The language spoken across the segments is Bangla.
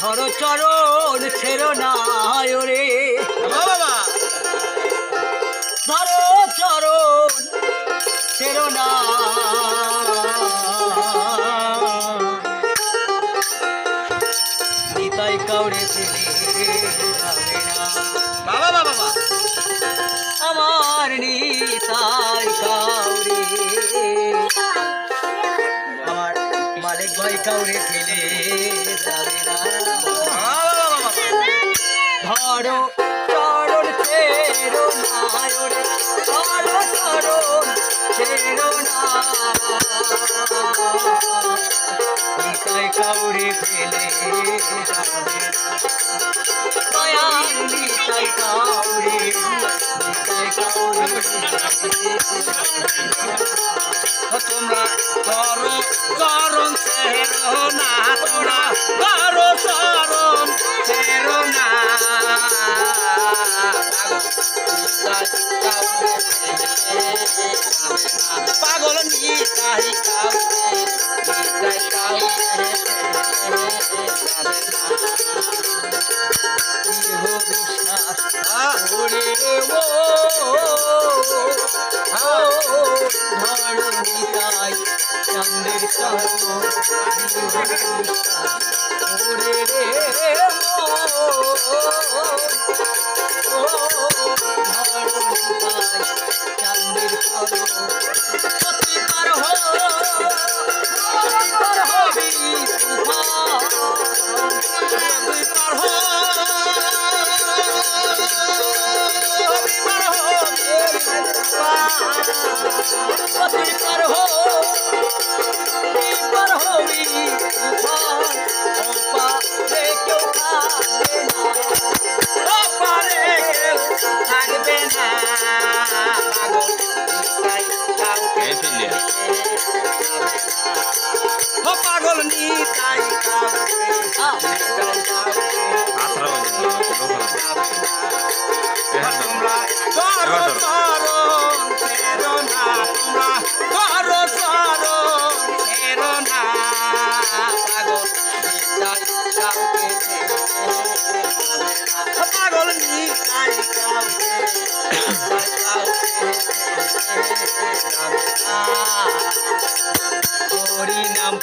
ধরো চরণ ছেড়ো না রে বাবা ধরো চরণ ছেড়ো না। নিতাই কাউরে মালিক ভাই কাউরে ফেলে যাবে না। ধরো, চরণ ছেড়ো না ওরে ধরো, চরণ না নিতাই কাউরে ফেলে কাউরে কাউরে তোমরা করো করণ ছেড়ো না তোমরা করো চরণ ছেড়ো না। পাগল নিতাই কাউরে নিতাই কাউরে ও ধরো নিতাই পার হো পার হবি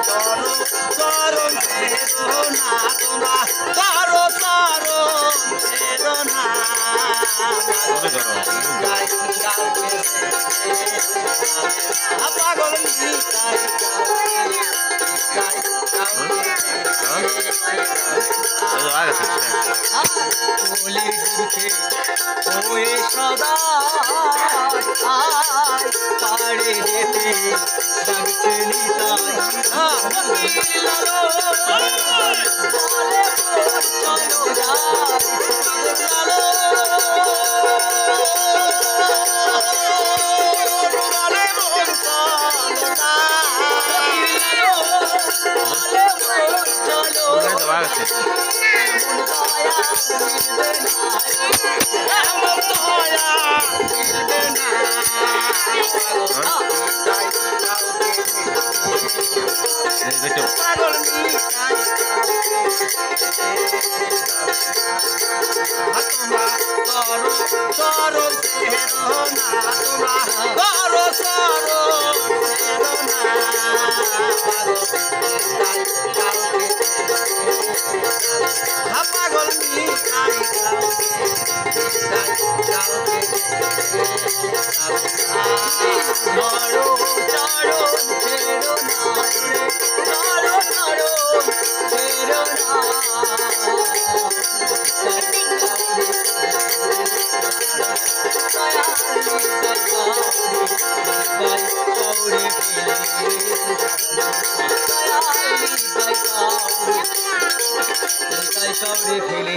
করো চরণ ছেড়ো না তোমরা করো চরণ ছেড়ো না পাগল নিতাই কলির দুঃখে ওয়ে সদা পাড়ে যেতে ডাকছে নিতাই। ফকির লালো বলে মোর চলো যাই কাউরে ফেলে